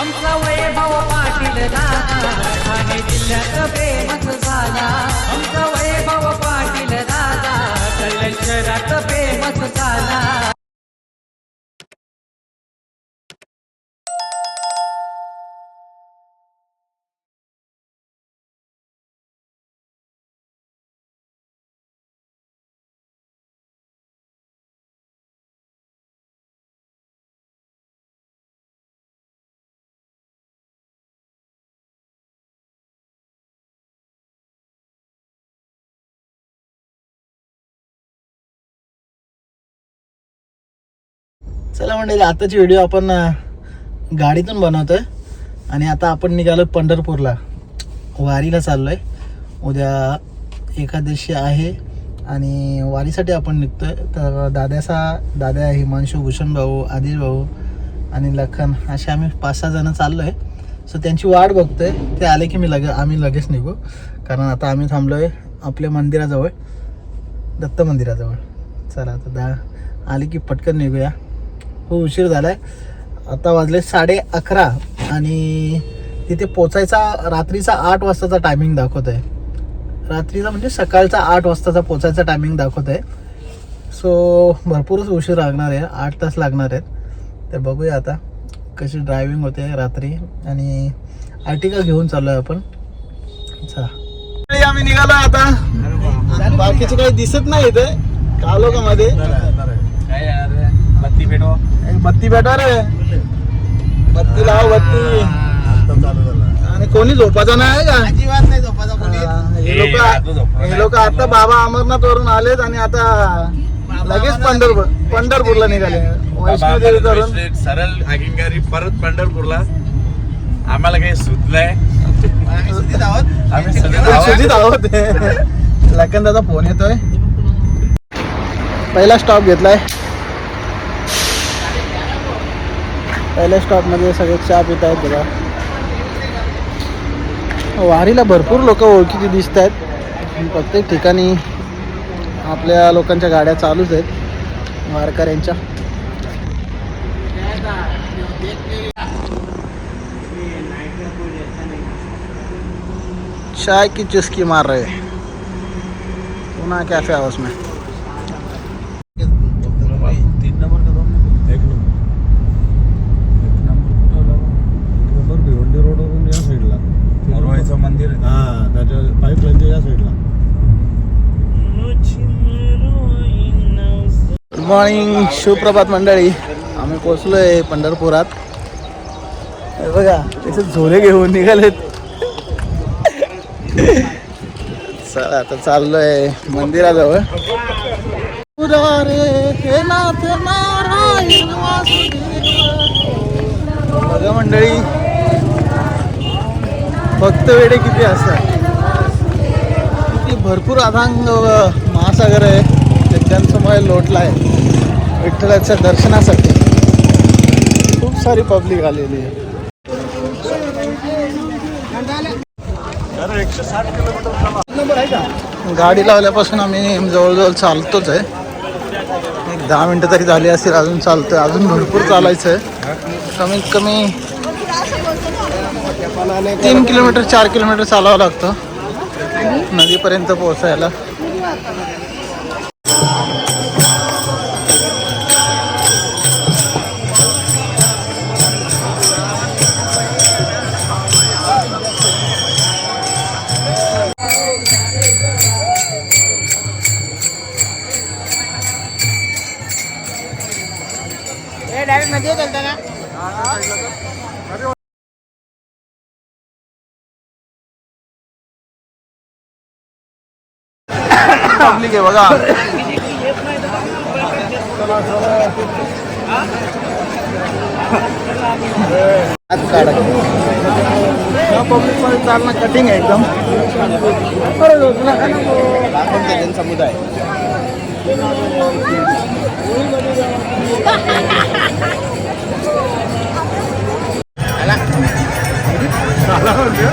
आमचा वैभव पाटील दादा ठाणे जिल्ह्यात फेमस झाला. चला म्हणजे आताची व्हिडिओ आपण गाडीतून बनवतोय. आणि आता आपण निघालो पंढरपूरला. वारीला चाललोय. उद्या एकादशी आहे आणि वारीसाठी आपण निघतोय. तर दाद्याचा दाद्या हिमांशू भूषण भाऊ आदिल भाऊ आणि लखन असे आम्ही पाच सहा जण चाललोय. सो त्यांची वाट बघतोय. ते आले की मी लगे आम्ही लगेच निघू. कारण आता आम्ही थांबलोय आपल्या मंदिराजवळ दत्त मंदिराजवळ. चला आता दा आले की पटकन निघूया. खूप उशीर झालाय. आता वाजले साडे अकरा आणि तिथे पोचायचा रात्रीचा आठ वाजताचा टायमिंग दाखवत आहे रात्रीचा म्हणजे सकाळचा आठ वाजताचा पोचायचा टायमिंग दाखवत आहे सो भरपूरच उशीर लागणार आहे. आठ तास लागणार आहेत. तर बघूया आता कशी ड्रायव्हिंग होते रात्री. आणि आर्टिका घेऊन चाललो आहे आपण. चला. आम्ही निघालो आता. बाकीचे काही दिसत नाही इथे. कालोखामध्ये बत्ती पेटवा एक बत्ती भेटा रे बत्ती लाव बत्ती. आणि कोणी झोपायचं नाही का? अजिबात नाही झोपाचा कोणी? हा, लोक आता हे. लोक बाबा अमरनाथ वरून आलेत आणि आता लगेच पंढरपूर पंढरपूरला निघाले. वैष्णोदेवी करून सरळ आगिंगारी परत पंढरपूरला. आम्हाला काही सुचलंय? आम्ही आहोत. लखन दादा फोन येतोय. पहिला स्टॉप घेतलाय. पहिल्या स्टॉपमध्ये सगळे चहा पित आहेत बघा. वारीला भरपूर लोक ओळखीची दिसत आहेत. प्रत्येक ठिकाणी आपल्या लोकांच्या गाड्या चालूच आहेत. वारकऱ्यांच्या. चाय की चुस्की मार रहे हो? पुन्हा कॅफे हाउस में तीन नंबर का दोन एक नंबर एक नंबर कुठं आला नंबर भिवंडी रोडवरून या साईडला मोरवाईचं मंदिर आहे. हा त्याच्या पाईपलाईनच्या या साईडला गुड मॉर्निंग सुप्रभात मंडळी आम्ही पोचलोय पंढरपुरात. बघा त्याचे झोले घेऊन निघालेत. चला आता चाललोय मंदिराजवळ. हे बघा मंडळी भक्त वेडे किती असतात. किती भरपूर अथांग महासागर आहे. ते त्यांच्यामुळे लोटला आहे विठ्ठलाच्या दर्शनासाठी खूप सारी पब्लिक आलेली आहे. गाडी लावल्यापासून आम्ही जवळजवळ चालतोच आहे. एक दहा मिनटं तरी झाली असतील अजून चालतोय. अजून भरपूर चालायचं आहे. कमीत कमी तीन किलोमीटर चार किलोमीटर चालावं लागतं. नदीपर्यंत पोहोचायला. साईडला तर अरे पब्लिक आहे बघा. पब्लिकमध्ये चालणं कठीण आहे एकदम. आपण ते जनसमुदाय समुदाय lại lại. Xả lâu hơn nữa.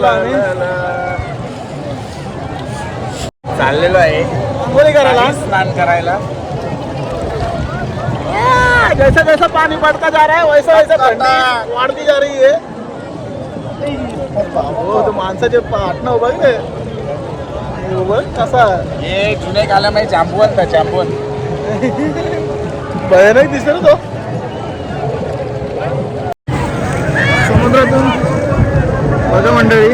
चाललो आम्ही. चाललेलो आहे. बोली करायला. स्नान करायला. जैसा जैसा पानी बढ़ता जा रहा है वैसा वैसा थंडी वाढती जा रही है. हो तो माणसाचे पाटणं उभं आहे. रे उभं कसा हे जुने कालामध्ये जांबवंत जांबवंत. भयानक दिसतो ना तो. समुद्रातून बघा मंडळी.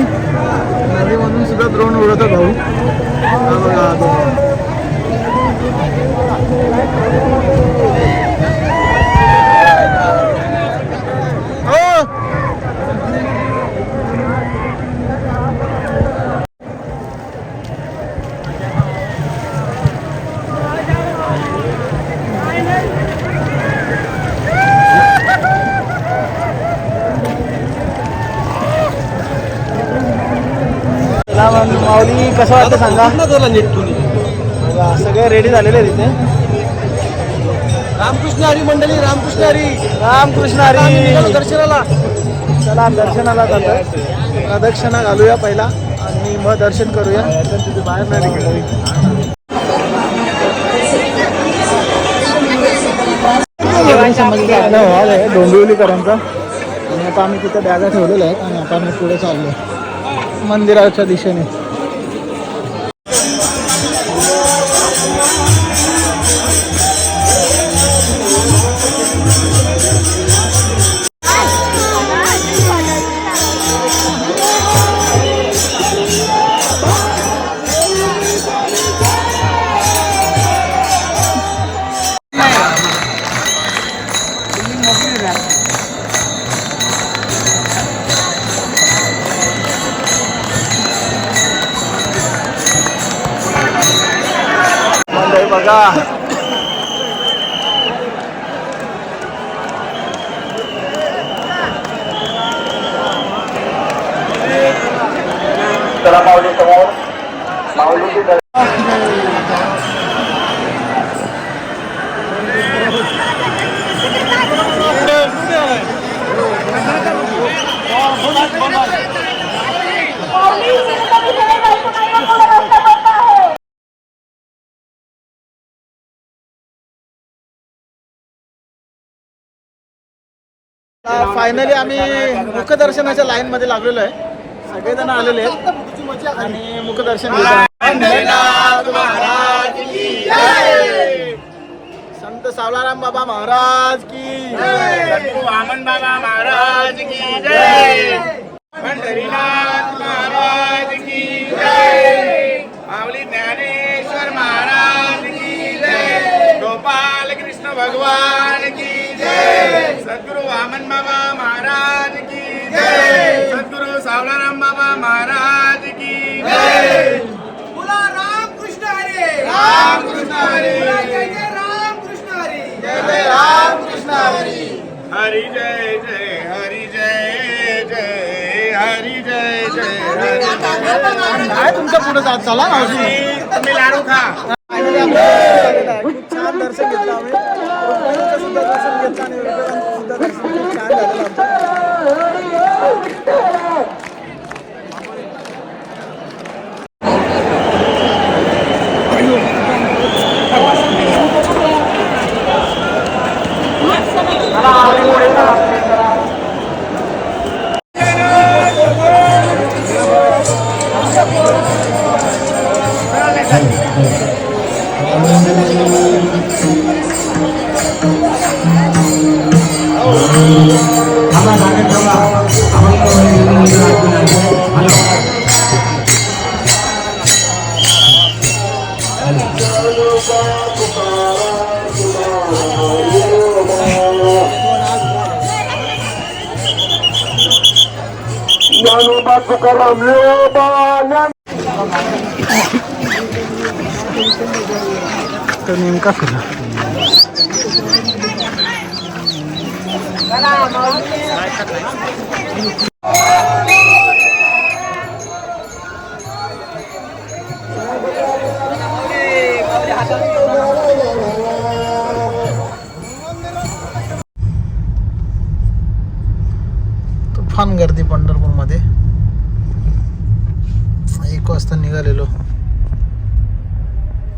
नदीमधून सुद्धा द्रोण उडत भाऊ. बघा हा तो. हो. चला मग माऊली कसं वाटतं सांगा? बघा, सगळे रेडी झालेले आहेत इथे. रामकृष्ण हरी मंडळी रामकृष्ण हरी. रामकृष्ण हरी. दर्शनाला. चला दर्शनाला जातो प्रदक्षिणा घालूया पहिला आणि मग दर्शन करूया. बाहेर नाही निघालो. आपला हॉल आहे डोंबिवलीकरांचा आणि आता आम्ही तिथे बॅगा ठेवलेल्या आहेत आणि आता आम्ही पुढे चाललो मंदिराच्या दिशेने. là Monday Burger Setelah maulid semua, maulid kita. Finally आम्ही मुखदर्शनाच्या लाईन मध्ये लागलेलो आहे. सगळेजण आलेले आहेत. आणि मुखदर्शन. संत सावलाराम बाबा महाराज की वामन बाबा महाराज की जय! पंढरीनाथ महाराज की सावलाराम बाबा महाराज की जय। बोला रामकृष्ण हरे। रामकृष्ण हरी। जय जय रामकृष्ण हरे। जय जय रामकृष्ण हरी। हरी जय जय हरी जय जय हरी जय जय हरी काय तुमच्यापुढे जात चला मावशी तुम्ही लाडू खा। दर्शन घेतलं आम्ही. सुद्धा दर्शन घेतलं आणि আমার রাখে থাকা আমার হ্যালো Yanu तुफान गर्दी पंढरपूरमध्ये. एक वाजता निघालेलो.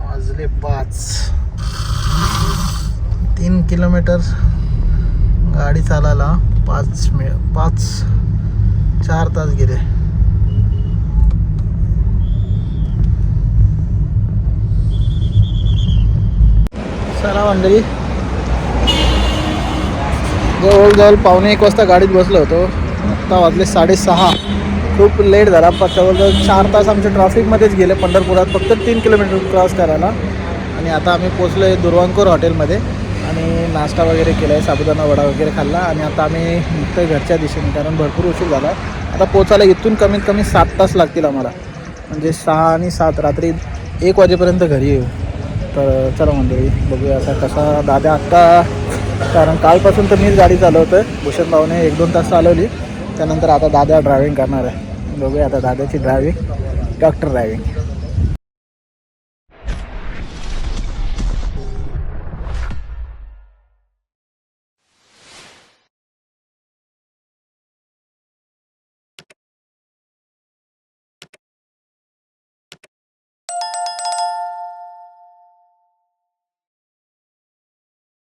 वाजले पाच. तीन किलोमीटर गाडी चालायला पाच मिळ पाच चार तास गेले. चला मंडळी. जवळजवळ पावणे एक वाजता गाडीत बसलो होतो. आत्ता वाजले साडेसहा. खूप लेट झाला. पण जवळजवळ चार तास आमच्या ट्रॅफिकमध्येच गेले. पंढरपुरात फक्त तीन किलोमीटर क्रॉस करायला. आणि आता आम्ही पोचलो आहे दुर्वांकूर हॉटेलमध्ये आणि नाश्ता वगैरे केला आहे साबुदाणा वडा वगैरे खाल्ला आणि आता आम्ही इथं घरच्या दिशेने कारण भरपूर उशीर झाला. आता पोचायला इथून कमीत कमी सात तास लागतील आम्हाला. म्हणजे सहा आणि सात रात्री एक वाजेपर्यंत घरी येऊ. तर चला मंडळी बघूया आता कसा दादा आत्ता कारण कालपासून तर मीच गाडी चालवतं भूषण भाऊने एक दोन तास चालवली. त्यानंतर आता दादा ड्रायव्हिंग करणार आहे. बघूया आता दादाची ड्रायव्हिंग डॉक्टर ड्रायव्हिंग